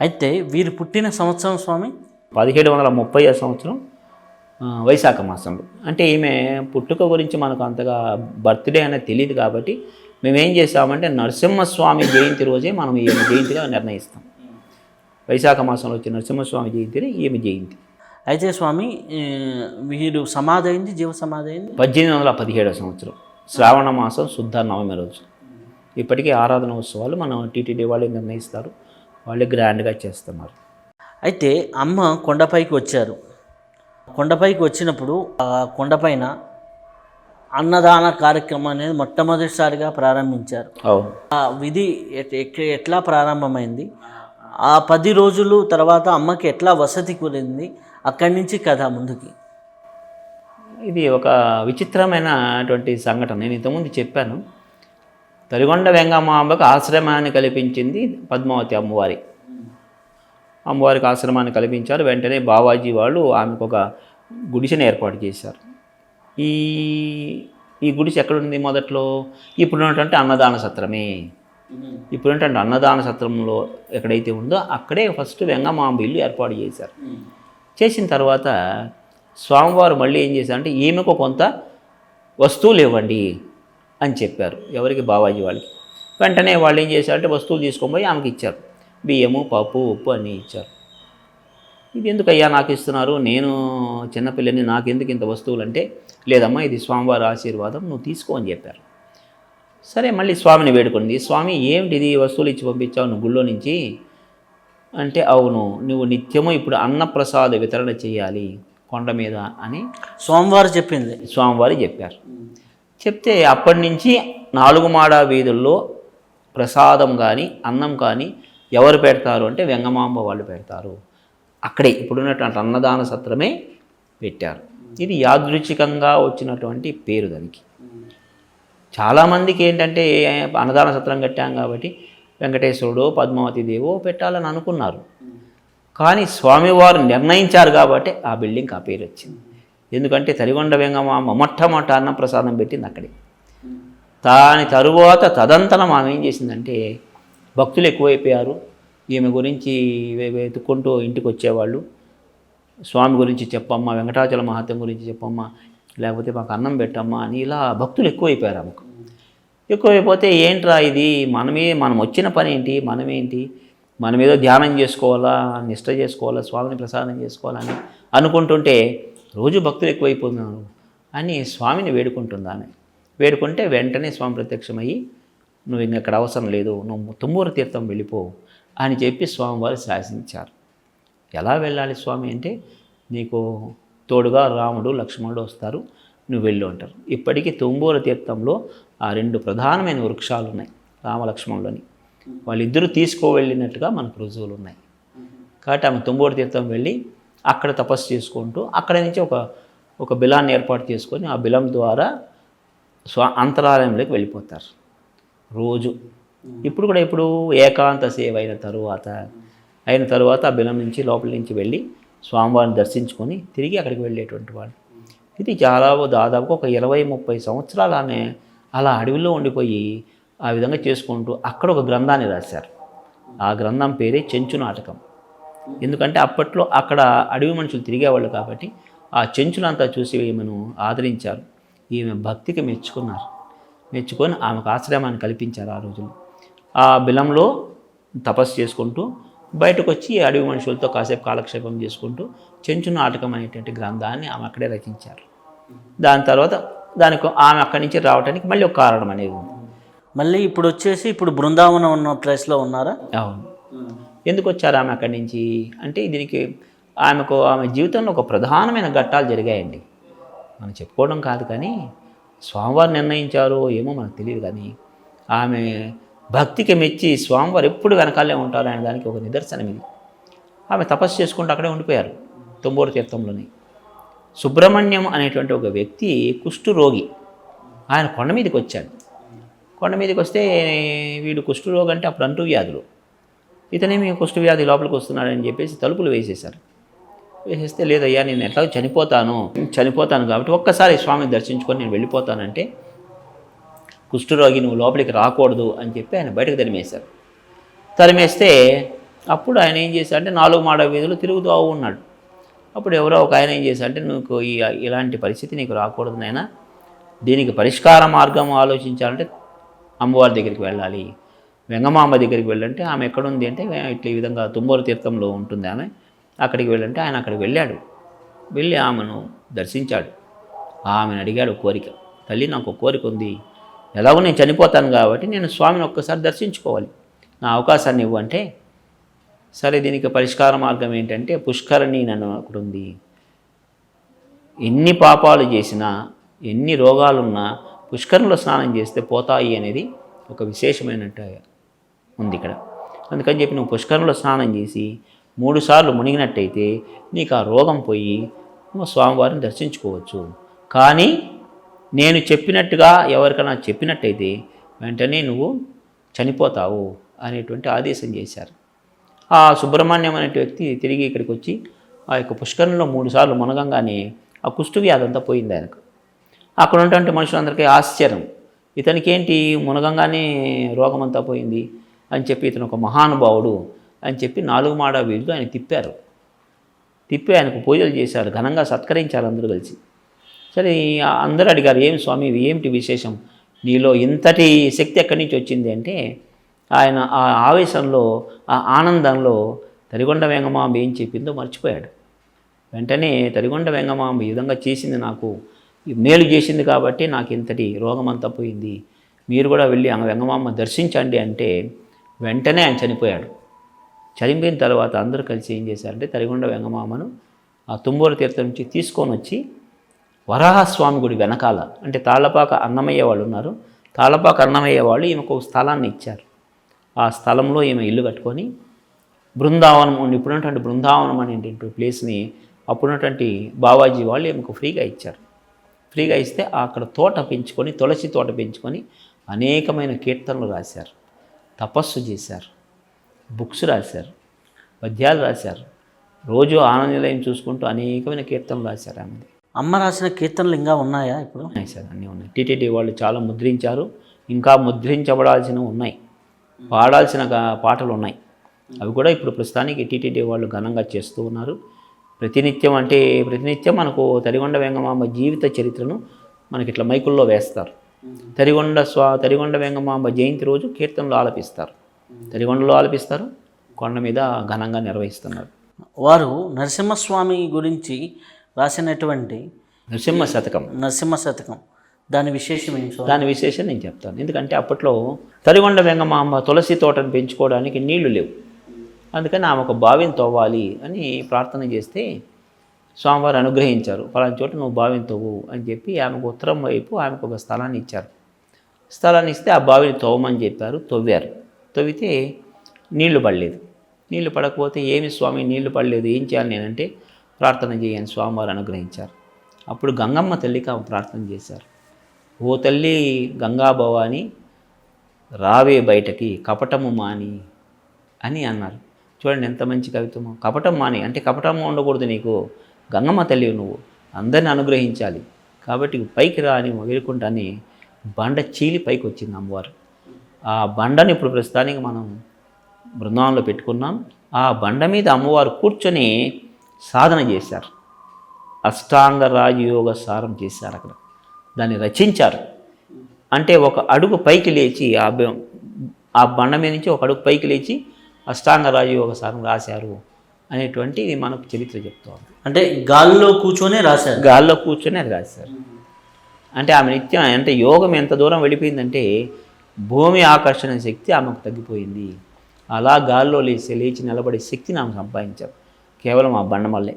అయితే వీరు పుట్టిన సంవత్సరం స్వామి? పదిహేడు వందల ముప్పై సంవత్సరం వైశాఖ మాసంలో. అంటే ఈమె పుట్టుక గురించి మనకు అంతగా బర్త్డే అనేది తెలియదు కాబట్టి మేమేం చేసామంటే నరసింహస్వామి జయంతి రోజే మనం ఈమె జయంతిగా నిర్ణయిస్తాం. వైశాఖ మాసంలో వచ్చే నరసింహస్వామి జయంతిని ఈమె జయంతి. అయితే స్వామి వీరు సమాధి అయింది జీవ సమాధి అయింది? పద్దెనిమిది వందల పదిహేడవ సంవత్సరం శ్రావణ మాసం శుద్ధ నవమి రోజు. ఇప్పటికీ ఆరాధన ఉత్సవాలు మనం టీటీడీ వాళ్ళే నిర్ణయిస్తారు. వాళ్ళే గ్రాండ్గా చేస్తున్నారు. అయితే అమ్మ కొండపైకి వచ్చారు. కొండపైకి వచ్చినప్పుడు ఆ కొండపైన అన్నదాన కార్యక్రమం అనేది మొట్టమొదటిసారిగా ప్రారంభించారు. ఆ విధి ఎట్లా ప్రారంభమైంది? ఆ పది రోజులు తర్వాత అమ్మకి ఎట్లా వసతి కుదిరింది? అక్కడి నుంచి కథ ముందుకి. ఇది ఒక విచిత్రమైనటువంటి సంఘటన. నేను ఇంతకుముందు చెప్పాను. తరిగొండ వెంగమాంబకు ఆశ్రమాన్ని కల్పించింది పద్మావతి అమ్మవారి. అమ్మవారికి ఆశ్రమాన్ని కల్పించారు. వెంటనే బావాజీ వాళ్ళు ఆమెకు ఒక గుడిసెను ఏర్పాటు చేశారు. ఈ ఈ గుడిసె ఎక్కడుంది మొదట్లో? ఇప్పుడు ఉన్నటువంటి అన్నదాన సత్రమే. ఇప్పుడు ఏంటంటే అన్నదాన సత్రంలో ఎక్కడైతే ఉందో అక్కడే ఫస్ట్ వెంగమాంబ ఇల్లు ఏర్పాటు చేశారు. చేసిన తర్వాత స్వామివారు మళ్ళీ ఏం చేశారంటే ఈమెకు కొంత వస్తువులు ఇవ్వండి. అని చెప్పారు. ఎవరికి? బావాజీ వాళ్ళకి. వెంటనే వాళ్ళు ఏం చేశారంటే వస్తువులు తీసుకొని పోయి ఆమెకి ఇచ్చారు. బియ్యము పప్పు ఉప్పు అన్నీ ఇచ్చారు. ఇది ఎందుకు అయ్యా నాకు ఇస్తున్నారు? నేను చిన్నపిల్లని నాకెందుకు ఇంత వస్తువులు అంటే లేదమ్మా ఇది స్వామివారి ఆశీర్వాదం నువ్వు తీసుకో అని చెప్పారు. సరే మళ్ళీ స్వామిని వేడుకుంది. స్వామి ఏమిటిది వస్తువులు ఇచ్చి పంపించావు? నువ్వు గుళ్ళో నుంచి? అంటే అవును నువ్వు నిత్యము ఇప్పుడు అన్నప్రసాద వితరణ చేయాలి కొండ మీద అని సోమవారం చెప్పింది. స్వామివారు చెప్పారు. చెప్తే అప్పటి నుంచి నాలుగు మాడ వీధుల్లో ప్రసాదం కానీ అన్నం కానీ ఎవరు పెడతారు అంటే వెంగమాంబ వాళ్ళు పెడతారు. అక్కడే ఇప్పుడున్నటువంటి అన్నదాన సత్రమే పెట్టారు. ఇది యాదృచ్ఛికంగా వచ్చినటువంటి పేరు దానికి. చాలామందికి ఏంటంటే అన్నదాన సత్రం కట్టాం కాబట్టి వెంకటేశ్వరుడు పద్మావతి దేవో పెట్టాలని అనుకున్నారు. కానీ స్వామివారు నిర్ణయించారు కాబట్టి ఆ బిల్డింగ్కి ఆ పేరు వచ్చింది. ఎందుకంటే తరిగొండ వెంగమామ మొట్టమొదట అన్నప్రసాదం పెట్టింది అక్కడే. దాని తరువాత తదంతరం ఆమె ఏం చేసిందంటే భక్తులు ఎక్కువైపోయారు. ఈమె గురించి వెతుక్కుంటూ ఇంటికి వచ్చేవాళ్ళు. స్వామి గురించి చెప్పమ్మా వెంకటాచల మహాత్యం గురించి చెప్పమ్మా లేకపోతే మాకు అన్నం పెట్టమ్మా అని ఇలా భక్తులు ఎక్కువైపోయారు ఆమెకు. ఎక్కువైపోతే ఏంట్రా ఇది? మనమే మనం వచ్చిన పని ఏంటి? మనమేంటి మనం ఏదో ధ్యానం చేసుకోవాలా నిష్ట చేసుకోవాలా స్వామిని ప్రసాదం చేసుకోవాలని అనుకుంటుంటే రోజు భక్తులు ఎక్కువైపోతున్నారు అని స్వామిని వేడుకుంటుంది ఆమె. వేడుకుంటే వెంటనే స్వామి ప్రత్యక్షమయ్యి నువ్వు ఇంక ఇక్కడ అవసరం లేదు నువ్వు తుమ్మూరు తీర్థం వెళ్ళిపో అని చెప్పి స్వామివారు శాసించారు. ఎలా వెళ్ళాలి స్వామి అంటే నీకు తోడుగా రాముడు లక్ష్మణుడు వస్తారు నువ్వు వెళ్ళు అంటారు. ఇప్పటికీ తుంబూర తీర్థంలో ఆ రెండు ప్రధానమైన వృక్షాలు ఉన్నాయి రామలక్ష్మణులని. వాళ్ళిద్దరూ తీసుకువెళ్ళినట్టుగా మనకు రుజువులు ఉన్నాయి కాబట్టి ఆమె తుంబూరు తీర్థం వెళ్ళి అక్కడ తపస్సు చేసుకుంటూ అక్కడ నుంచి ఒక ఒక బిలాన్ని ఏర్పాటు చేసుకొని ఆ బిలం ద్వారా స్వ అంతరాలయంలోకి వెళ్ళిపోతారు. రోజు. ఇప్పుడు కూడా ఇప్పుడు ఏకాంత సేవ అయిన తరువాత అయిన తరువాత ఆ బిలం నుంచి లోపల నుంచి వెళ్ళి స్వామివారిని దర్శించుకొని తిరిగి అక్కడికి వెళ్ళేటువంటి వాళ్ళు. ఇది చాలా దాదాపు ఒక ఇరవై ముప్పై సంవత్సరాలు ఆమె అలా అడవిలో ఉండిపోయి ఆ విధంగా చేసుకుంటూ అక్కడ ఒక గ్రంథాన్ని రాశారు. ఆ గ్రంథం పేరే చెంచు నాటకం. ఎందుకంటే అప్పట్లో అక్కడ అడవి మనుషులు తిరిగేవాళ్ళు కాబట్టి ఆ చెంచునంతా చూసి ఈమెను ఆదరించారు. ఈమె భక్తికి మెచ్చుకున్నారు. మెచ్చుకొని ఆమెకు ఆశ్రమాన్ని కల్పించారు ఆ రోజుల్లో. ఆ బిలంలో తపస్సు చేసుకుంటూ బయటకు వచ్చి అడవి మనుషులతో కాసేపు కాలక్షేపం చేసుకుంటూ చెంచు నాటకం అనేటువంటి గ్రంథాన్ని ఆమె అక్కడే రచించారు. దాని తర్వాత దానికి ఆమె అక్కడి నుంచి రావడానికి మళ్ళీ ఒక కారణం అనేది ఉంది. మళ్ళీ ఇప్పుడు వచ్చేసి ఇప్పుడు బృందావనం ఉన్న ప్లేస్లో ఉన్నారా? అవును. ఎందుకు వచ్చారు ఆమె అక్కడి నుంచి? అంటే దీనికి ఆమెకు ఆమె జీవితంలో ఒక ప్రధానమైన ఘట్టాలు జరిగాయండి. మనం చెప్పుకోవడం కాదు కానీ స్వామివారు నిర్ణయించారో ఏమో మనకు తెలియదు కానీ ఆమె భక్తికి మెచ్చి స్వామివారు ఎప్పుడు వెనకాలే ఉంటారు అనే దానికి ఒక నిదర్శనం ఇది. ఆమె తపస్సు చేసుకుంటూ అక్కడే ఉండిపోయారు తొంబూరు తీర్థంలోని. సుబ్రహ్మణ్యం అనేటువంటి ఒక వ్యక్తి కుష్ఠురోగి. ఆయన కొండ మీదకి వచ్చాడు. కొండ మీదకి వస్తే వీడు కుష్ఠరోగి అంటే అప్పుడు అంటూ వ్యాధులు ఇతనేమి కుష్ఠ వ్యాధి లోపలికి వస్తున్నాడని చెప్పేసి తలుపులు వేసేశారు. వేసేస్తే లేదయ్యా నేను ఎట్లా చనిపోతాను. చనిపోతాను కాబట్టి ఒక్కసారి స్వామిని దర్శించుకొని నేను వెళ్ళిపోతానంటే కుష్ఠరోగి నువ్వు లోపలికి రాకూడదు అని చెప్పి ఆయన బయటకు తరిమేశారు. తరిమేస్తే అప్పుడు ఆయన ఏం చేశాడంటే నాలుగు మాడ వీధులు తిరుగుతూ ఉన్నాడు. అప్పుడు ఎవరో ఒక ఆయన ఏం చేశాడంటే నువ్వు ఈ ఇలాంటి పరిస్థితి నీకు రాకూడదు నాయన. దీనికి పరిష్కార మార్గం ఆలోచించాలంటే అమ్మవారి దగ్గరికి వెళ్ళాలి. వెంగమాంబ దగ్గరికి వెళ్ళంటే ఆమె ఎక్కడుంది అంటే ఇట్లా ఈ విధంగా తుమ్మూరు తీర్థంలో ఉంటుంది ఆమె. అక్కడికి వెళ్ళంటే ఆయన అక్కడికి వెళ్ళాడు. వెళ్ళి ఆమెను దర్శించాడు. ఆమెను అడిగాడు కోరిక తల్లి నాకు ఒక కోరిక ఉంది. ఎలాగో నేను చనిపోతాను కాబట్టి నేను స్వామిని ఒక్కసారి దర్శించుకోవాలి. నా అవకాశాన్ని ఇవ్వంటే సరే దీనికి పరిష్కార మార్గం ఏంటంటే పుష్కరణి నన్ను ఒకటి ఉంది. ఎన్ని పాపాలు చేసినా ఎన్ని రోగాలున్నా పుష్కరంలో స్నానం చేస్తే పోతాయి అనేది ఒక విశేషమైనట్టు ఉంది ఇక్కడ. అందుకని చెప్పి నువ్వు పుష్కరంలో స్నానం చేసి మూడుసార్లు మునిగినట్టయితే నీకు ఆ రోగం పోయి నువ్వు స్వామివారిని దర్శించుకోవచ్చు. కానీ నేను చెప్పినట్టుగా ఎవరికైనా చెప్పినట్టయితే వెంటనే నువ్వు చనిపోతావు అనేటువంటి ఆదేశం చేశారు. ఆ సుబ్రహ్మణ్యం అనే వ్యక్తి తిరిగి ఇక్కడికి వచ్చి ఆ యొక్క పుష్కరంలో మూడు సార్లు మునగంగానే ఆ కుష్టు వ్యాధి అంతా పోయింది ఆయనకు. అక్కడ ఉన్నటువంటి మనుషులందరికీ ఆశ్చర్యం. ఇతనికి ఏంటి? మునగంగానే రోగం అంతా పోయింది. అని చెప్పి ఇతను ఒక మహానుభావుడు అని చెప్పి నాలుగు మాడ వీధిలో ఆయన తిప్పారు. తిప్పి ఆయనకు పూజలు చేశారు ఘనంగా సత్కరించారు అందరూ కలిసి. సరే అందరూ అడిగారు ఏం స్వామి ఇది? ఏమిటి విశేషం? నీలో ఇంతటి శక్తి ఎక్కడి నుంచి వచ్చింది? అంటే ఆయన ఆ ఆవేశంలో ఆ ఆనందంలో తరిగొండ వెంగమాంబ ఏం చెప్పిందో మర్చిపోయాడు. వెంటనే తరిగొండ వెంగమాంబ ఈ విధంగా చేసింది నాకు మేలు చేసింది కాబట్టి నాకు ఇంతటి రోగం అంతా పోయింది. మీరు కూడా వెళ్ళి ఆ వెంగమాంబ దర్శించండి అంటే వెంటనే ఆయన చనిపోయాడు. చనిపోయిన తర్వాత అందరూ కలిసి ఏం చేశారంటే తరిగొండ వెంగమామను ఆ తుమ్మూరు తీర్థం నుంచి తీసుకొని వచ్చి వరాహస్వామి గుడి వెనకాల అంటే తాళ్ళపాక అన్నమయ్య వాళ్ళు ఉన్నారు. తాళ్ళపాక అన్నమయ్య వాళ్ళు ఈమెకు ఒక స్థలాన్ని ఇచ్చారు. ఆ స్థలంలో ఈమె ఇల్లు కట్టుకొని బృందావనం ఉండి ఇప్పుడున్నటువంటి బృందావనం అనేటువంటి ప్లేస్ని అప్పుడున్నటువంటి బావాజీ వాళ్ళు ఈమెకు ఫ్రీగా ఇచ్చారు. ఫ్రీగా ఇస్తే అక్కడ తోట పెంచుకొని తులసి తోట పెంచుకొని అనేకమైన కీర్తనలు రాశారు. తపస్సు చేశారు. బుక్స్ రాశారు. పద్యాలు రాశారు. రోజు ఆనందనిలయం చూసుకుంటూ అనేకమైన కీర్తనలు రాశారు ఆమెది అమ్మ రాసిన కీర్తనలు ఇంకా ఉన్నాయా ఇప్పుడు? ఉన్నాయి సార్ అన్నీ ఉన్నాయి. టీటీడీ వాళ్ళు చాలా ముద్రించారు. ఇంకా ముద్రించబడాల్సినవి ఉన్నాయి. పాడాల్సిన పాటలు ఉన్నాయి. అవి కూడా ఇప్పుడు ప్రస్తుతానికి టీటీడీ వాళ్ళు ఘనంగా చేస్తూ ఉన్నారు. ప్రతినిత్యం అంటే ప్రతినిత్యం మనకు తరిగొండ వెంగమాంబ జీవిత చరిత్రను మనకి ఇట్లా మైకుల్లో వేస్తారు. తరిగొండ స్వా తరిగొండ వెంగమాంబ జయంతి రోజు కీర్తనలు ఆలపిస్తారు. తరిగొండలో ఆలపిస్తారు కొండ మీద ఘనంగా నిర్వహిస్తున్నారు. వారు నరసింహస్వామి గురించి రాసినటువంటి నరసింహ శతకం. నరసింహ శతకం. దాని విశేషం? దాని విశేషం నేను చెప్తాను. ఎందుకంటే అప్పట్లో తరిగొండ వెంగమాంబ తులసి తోటను పెంచుకోవడానికి నీళ్ళు లేవు. అందుకని ఆమె ఒక బావిని తవ్వాలి అని ప్రార్థన చేస్తే స్వామివారు అనుగ్రహించారు. పలానా చోట నువ్వు బావిని తవ్వు అని చెప్పి ఆమెకు ఉత్తరం వైపు ఆమెకు ఒక స్థలాన్ని ఇచ్చారు. స్థలాన్ని ఇస్తే ఆ బావిని తవ్వమని చెప్పారు. తవ్వారు. తవ్వితే నీళ్ళు పడలేదు. నీళ్ళు పడకపోతే ఏమి స్వామి నీళ్ళు పడలేదు? ఏం చేయాలి నేనంటే ప్రార్థన చేయని స్వామివారు అనుగ్రహించారు. అప్పుడు గంగమ్మ తల్లికి ఆమె ప్రార్థన చేశారు. ఓ తల్లి గంగా భవాని రావే బయటకి కపటము మాని అని అన్నారు. చూడండి ఎంత మంచి కవిత్వమో. కపటం మాని అంటే కపటము ఉండకూడదు నీకు. గంగమ్మ తల్లి నువ్వు. అందరిని అనుగ్రహించాలి. కాబట్టి పైకి రాని వేడుకుంటాని బండ చీలి పైకి వచ్చింది అమ్మవారు. ఆ బండని ఇప్పుడు ప్రస్తుతానికి మనం బృందావనంలో పెట్టుకున్నాం. ఆ బండ మీద అమ్మవారు కూర్చొని సాధన చేశారు. అష్టాంగ రాజయోగ సారం చేశారు అక్కడ. దాన్ని రచించారు. అంటే ఒక అడుగు పైకి లేచి ఆ ఆ బండ మీద నుంచి ఒక అడుగు పైకి లేచి అష్టాంగ రాజయోగ సారం రాశారు. అనేటువంటి ఇది మనకు చరిత్ర చెప్తోంది. అంటే గాల్లో కూర్చొనే రాశారు. గాల్లో కూర్చొని అది రాశారు అంటే ఆమె నిత్యం అంటే యోగం ఎంత దూరం వెళ్ళిపోయిందంటే భూమి ఆకర్షణ శక్తి ఆమెకు తగ్గిపోయింది. అలా గాల్లో లేచి లేచి నిలబడే శక్తిని ఆమె సంపాదించారు. కేవలం ఆ బండ వల్లే